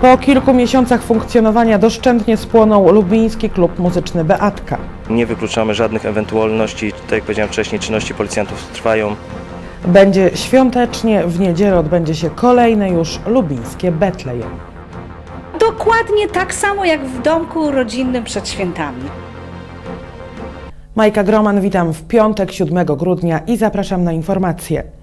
Po kilku miesiącach funkcjonowania doszczętnie spłonął lubiński klub muzyczny Beatka. Nie wykluczamy żadnych ewentualności. Tak jak powiedziałem wcześniej, czynności policjantów trwają. Będzie świątecznie, w niedzielę odbędzie się kolejne już lubińskie Betlejem. Dokładnie tak samo jak w domku rodzinnym przed świętami. Majka Groman, witam w piątek 7 grudnia i zapraszam na informacje.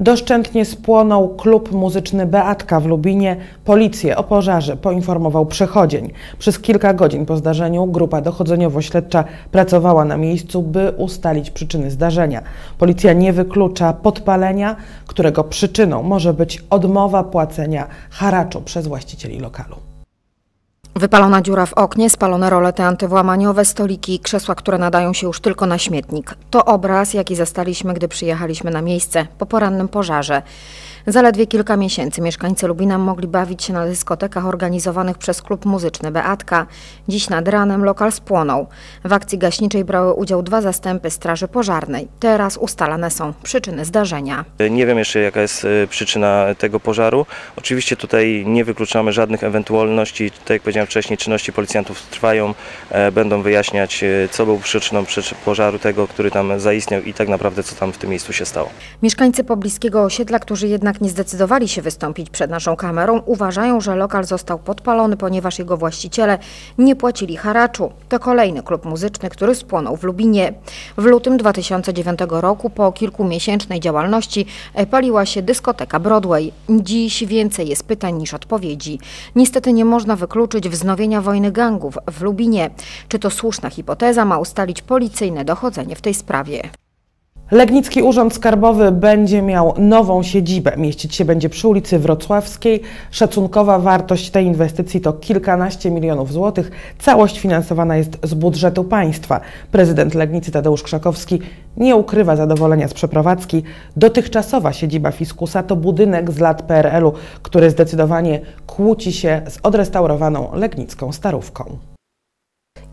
Doszczętnie spłonął klub muzyczny Beatka w Lubinie. Policję o pożarze poinformował przechodzień. Przez kilka godzin po zdarzeniu grupa dochodzeniowo-śledcza pracowała na miejscu, by ustalić przyczyny zdarzenia. Policja nie wyklucza podpalenia, którego przyczyną może być odmowa płacenia haraczu przez właścicieli lokalu. Wypalona dziura w oknie, spalone rolety antywłamaniowe, stoliki i krzesła, które nadają się już tylko na śmietnik. To obraz, jaki zastaliśmy, gdy przyjechaliśmy na miejsce po porannym pożarze. Zaledwie kilka miesięcy mieszkańcy Lubina mogli bawić się na dyskotekach organizowanych przez klub muzyczny Beatka. Dziś nad ranem lokal spłonął. W akcji gaśniczej brały udział dwa zastępy Straży Pożarnej. Teraz ustalane są przyczyny zdarzenia. Nie wiem jeszcze jaka jest e, przyczyna tego pożaru. Oczywiście tutaj nie wykluczamy żadnych ewentualności. Tak jak powiedziałem wcześniej, czynności policjantów trwają. E, Będą wyjaśniać e, co był przyczyną przycz- pożaru tego, który tam zaistniał i tak naprawdę co tam w tym miejscu się stało. Mieszkańcy pobliskiego osiedla, którzy jednak nie zdecydowali się wystąpić przed naszą kamerą, uważają, że lokal został podpalony, ponieważ jego właściciele nie płacili haraczu. To kolejny klub muzyczny, który spłonął w Lubinie. W lutym 2009 roku, po kilkumiesięcznej działalności, paliła się dyskoteka Broadway. Dziś więcej jest pytań niż odpowiedzi. Niestety nie można wykluczyć wznowienia wojny gangów w Lubinie. Czy to słuszna hipoteza ma ustalić policyjne dochodzenie w tej sprawie? Legnicki Urząd Skarbowy będzie miał nową siedzibę. Mieścić się będzie przy ulicy Wrocławskiej. Szacunkowa wartość tej inwestycji to kilkanaście milionów złotych. Całość finansowana jest z budżetu państwa. Prezydent Legnicy Tadeusz Krzakowski nie ukrywa zadowolenia z przeprowadzki. Dotychczasowa siedziba Fiskusa to budynek z lat PRL-u, który zdecydowanie kłóci się z odrestaurowaną legnicką starówką.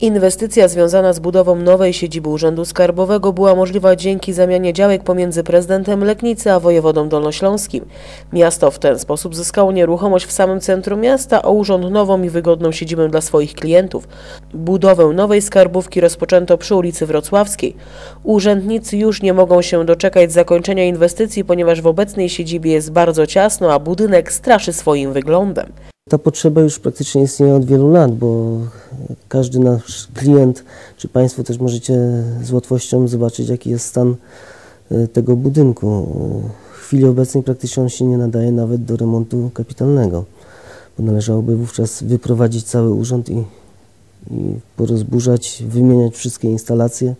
Inwestycja związana z budową nowej siedziby Urzędu Skarbowego była możliwa dzięki zamianie działek pomiędzy prezydentem Legnicy a wojewodą dolnośląskim. Miasto w ten sposób zyskało nieruchomość w samym centrum miasta, a urząd nową i wygodną siedzibę dla swoich klientów. Budowę nowej skarbówki rozpoczęto przy ulicy Wrocławskiej. Urzędnicy już nie mogą się doczekać zakończenia inwestycji, ponieważ w obecnej siedzibie jest bardzo ciasno, a budynek straszy swoim wyglądem. Ta potrzeba już praktycznie istnieje od wielu lat, bo każdy nasz klient, czy Państwo też możecie z łatwością zobaczyć, jaki jest stan e, tego budynku. W chwili obecnej praktycznie on się nie nadaje nawet do remontu kapitalnego, bo należałoby wówczas wyprowadzić cały urząd i, i porozburzać, wymieniać wszystkie instalacje,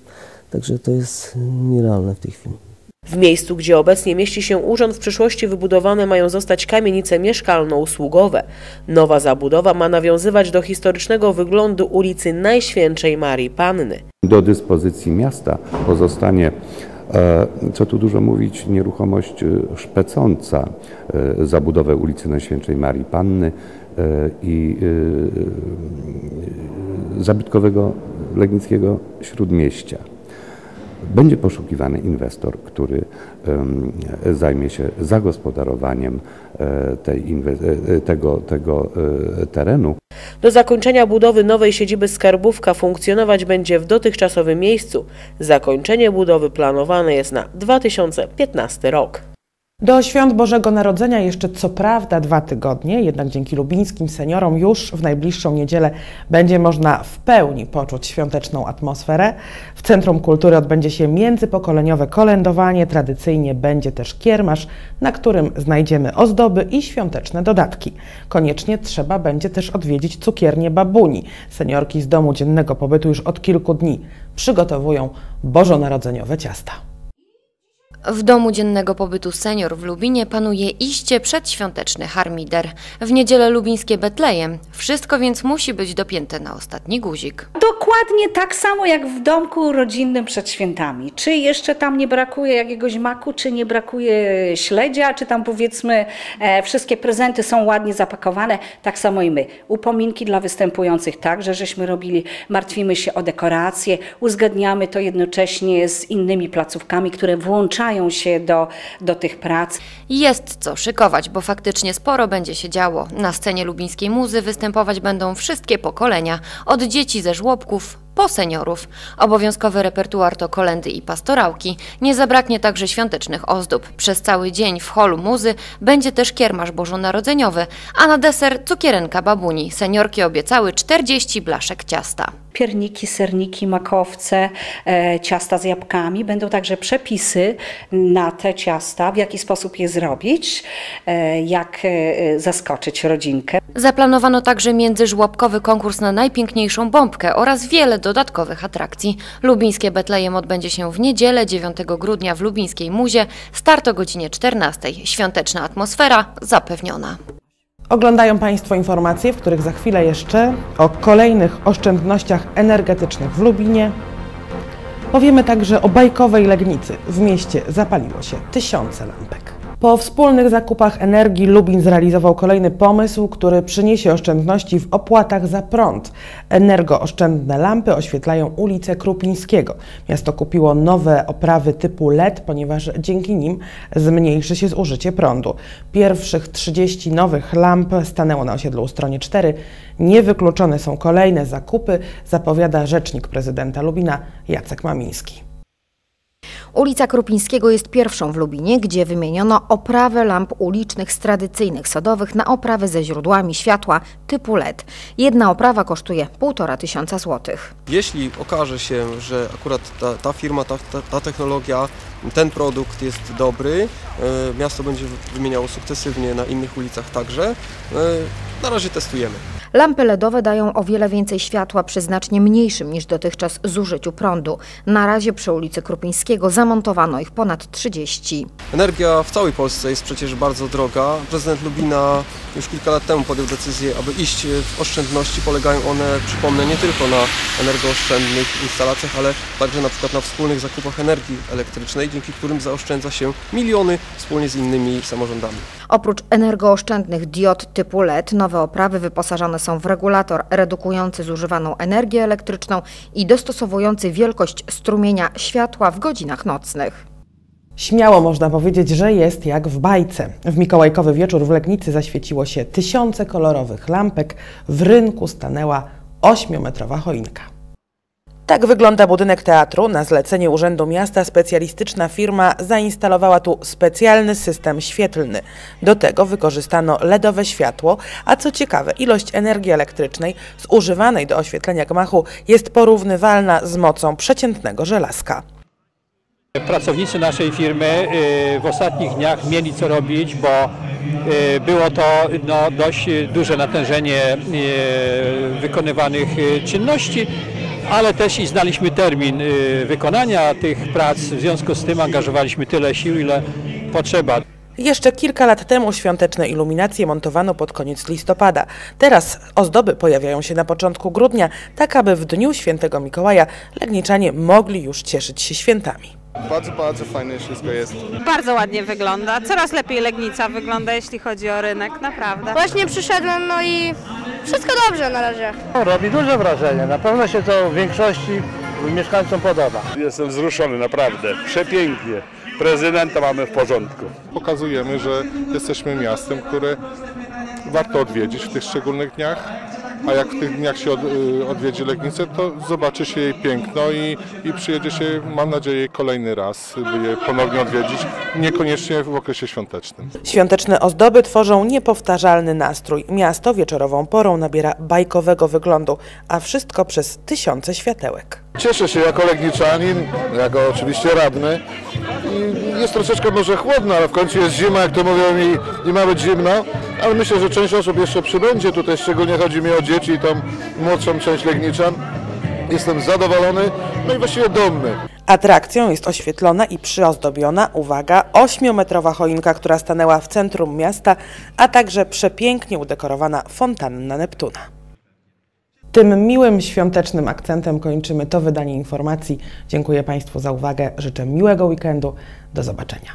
także to jest nierealne w tej chwili. W miejscu, gdzie obecnie mieści się urząd, w przyszłości wybudowane mają zostać kamienice mieszkalno-usługowe. Nowa zabudowa ma nawiązywać do historycznego wyglądu ulicy Najświętszej Marii Panny. Do dyspozycji miasta pozostanie, e, co tu dużo mówić, nieruchomość e, szpecąca e, zabudowę ulicy Najświętszej Marii Panny i zabytkowego Legnickiego Śródmieścia. Będzie poszukiwany inwestor, który zajmie się zagospodarowaniem e, inwe- e, tego, tego e, terenu. Do zakończenia budowy nowej siedziby Skarbówka funkcjonować będzie w dotychczasowym miejscu. Zakończenie budowy planowane jest na 2015 rok. Do świąt Bożego Narodzenia jeszcze co prawda dwa tygodnie, jednak dzięki lubińskim seniorom już w najbliższą niedzielę będzie można w pełni poczuć świąteczną atmosferę. W Centrum Kultury odbędzie się międzypokoleniowe kolędowanie, tradycyjnie będzie też kiermasz, na którym znajdziemy ozdoby i świąteczne dodatki. Koniecznie trzeba będzie też odwiedzić cukiernię Babuni. Seniorki z domu dziennego pobytu już od kilku dni przygotowują bożonarodzeniowe ciasta. W domu dziennego pobytu senior w Lubinie panuje iście przedświąteczny harmider. W niedzielę lubińskie Betlejem. Wszystko więc musi być dopięte na ostatni guzik. Dokładnie tak samo jak w domku rodzinnym przed świętami. Czy jeszcze tam nie brakuje jakiegoś maku, czy nie brakuje śledzia, czy tam powiedzmy e, wszystkie prezenty są ładnie zapakowane, tak samo i my. Upominki dla występujących także, żeśmy robili, martwimy się o dekoracje, uzgadniamy to jednocześnie z innymi placówkami, które włączają się do, do tych prac. Jest co szykować, bo faktycznie sporo będzie się działo. Na scenie lubińskiej muzy występować będą wszystkie pokolenia, od dzieci ze żłobków po seniorów. Obowiązkowy repertuar to kolendy i pastorałki. Nie zabraknie także świątecznych ozdób. Przez cały dzień w holu muzy będzie też kiermasz bożonarodzeniowy, a na deser cukierenka babuni. Seniorki obiecały 40 blaszek ciasta. Pierniki, serniki, makowce, e, ciasta z jabłkami. Będą także przepisy na te ciasta, w jaki sposób je zrobić, e, jak e, zaskoczyć rodzinkę. Zaplanowano także międzyżłobkowy konkurs na najpiękniejszą bombkę oraz wiele dodatkowych atrakcji. Lubińskie Betlejem odbędzie się w niedzielę 9 grudnia w Lubińskiej Muzie. Start o godzinie 14. Świąteczna atmosfera zapewniona. Oglądają Państwo informacje, w których za chwilę jeszcze o kolejnych oszczędnościach energetycznych w Lubinie. Powiemy także o bajkowej Legnicy. W mieście zapaliło się tysiące lampek. Po wspólnych zakupach energii Lubin zrealizował kolejny pomysł, który przyniesie oszczędności w opłatach za prąd. Energooszczędne lampy oświetlają ulicę Krupińskiego. Miasto kupiło nowe oprawy typu LED, ponieważ dzięki nim zmniejszy się zużycie prądu. Pierwszych 30 nowych lamp stanęło na osiedlu Stronie 4. Niewykluczone są kolejne zakupy, zapowiada rzecznik prezydenta Lubina Jacek Mamiński. Ulica Krupińskiego jest pierwszą w Lubinie, gdzie wymieniono oprawę lamp ulicznych z tradycyjnych sodowych na oprawy ze źródłami światła typu LED. Jedna oprawa kosztuje 1,5 tysiąca złotych. Jeśli okaże się, że akurat ta, ta firma, ta, ta, ta technologia, ten produkt jest dobry, e, miasto będzie wymieniało sukcesywnie na innych ulicach także, e, na razie testujemy. Lampy LEDowe dają o wiele więcej światła przy znacznie mniejszym niż dotychczas zużyciu prądu. Na razie przy ulicy Krupińskiego zamontowano ich ponad 30. Energia w całej Polsce jest przecież bardzo droga. Prezydent Lubina już kilka lat temu podjął decyzję, aby iść w oszczędności. Polegają one, przypomnę, nie tylko na energooszczędnych instalacjach, ale także na przykład na wspólnych zakupach energii elektrycznej, dzięki którym zaoszczędza się miliony wspólnie z innymi samorządami. Oprócz energooszczędnych diod typu LED, nowe oprawy wyposażone są w regulator redukujący zużywaną energię elektryczną i dostosowujący wielkość strumienia światła w godzinach nocnych. Śmiało można powiedzieć, że jest jak w bajce. W mikołajkowy wieczór w Legnicy zaświeciło się tysiące kolorowych lampek, w rynku stanęła ośmiometrowa choinka. Tak wygląda budynek teatru. Na zlecenie Urzędu Miasta specjalistyczna firma zainstalowała tu specjalny system świetlny. Do tego wykorzystano LEDowe światło, a co ciekawe, ilość energii elektrycznej zużywanej do oświetlenia gmachu jest porównywalna z mocą przeciętnego żelazka. Pracownicy naszej firmy y, w ostatnich dniach mieli co robić, bo y, było to no, dość duże natężenie y, wykonywanych czynności, ale też i znaliśmy termin wykonania tych prac, w związku z tym angażowaliśmy tyle sił, ile potrzeba. Jeszcze kilka lat temu świąteczne iluminacje montowano pod koniec listopada. Teraz ozdoby pojawiają się na początku grudnia, tak aby w dniu świętego Mikołaja Legniczanie mogli już cieszyć się świętami. Bardzo, bardzo fajnie wszystko jest. Bardzo ładnie wygląda. Coraz lepiej Legnica wygląda, jeśli chodzi o rynek, naprawdę. Właśnie przyszedłem, no i wszystko dobrze na razie. Robi duże wrażenie. Na pewno się to w większości mieszkańcom podoba. Jestem wzruszony, naprawdę. Przepięknie. Prezydenta mamy w porządku. Pokazujemy, że jesteśmy miastem, które warto odwiedzić w tych szczególnych dniach a jak w tych dniach się od, y, odwiedzi Legnicę, to zobaczy się jej piękno i, i przyjedzie się, mam nadzieję, kolejny raz, by je ponownie odwiedzić, niekoniecznie w okresie świątecznym. Świąteczne ozdoby tworzą niepowtarzalny nastrój. Miasto wieczorową porą nabiera bajkowego wyglądu, a wszystko przez tysiące światełek. Cieszę się jako legniczanin, jako oczywiście radny. Jest troszeczkę może chłodno, ale w końcu jest zima, jak to mówią i, i ma być zimno. Ale myślę, że część osób jeszcze przybędzie tutaj, szczególnie chodzi mi o dzieci i tą młodszą część legniczan. Jestem zadowolony, no i właściwie dumny. Atrakcją jest oświetlona i przyozdobiona, uwaga, ośmiometrowa choinka, która stanęła w centrum miasta, a także przepięknie udekorowana fontanna Neptuna. Tym miłym świątecznym akcentem kończymy to wydanie informacji. Dziękuję Państwu za uwagę, życzę miłego weekendu. Do zobaczenia.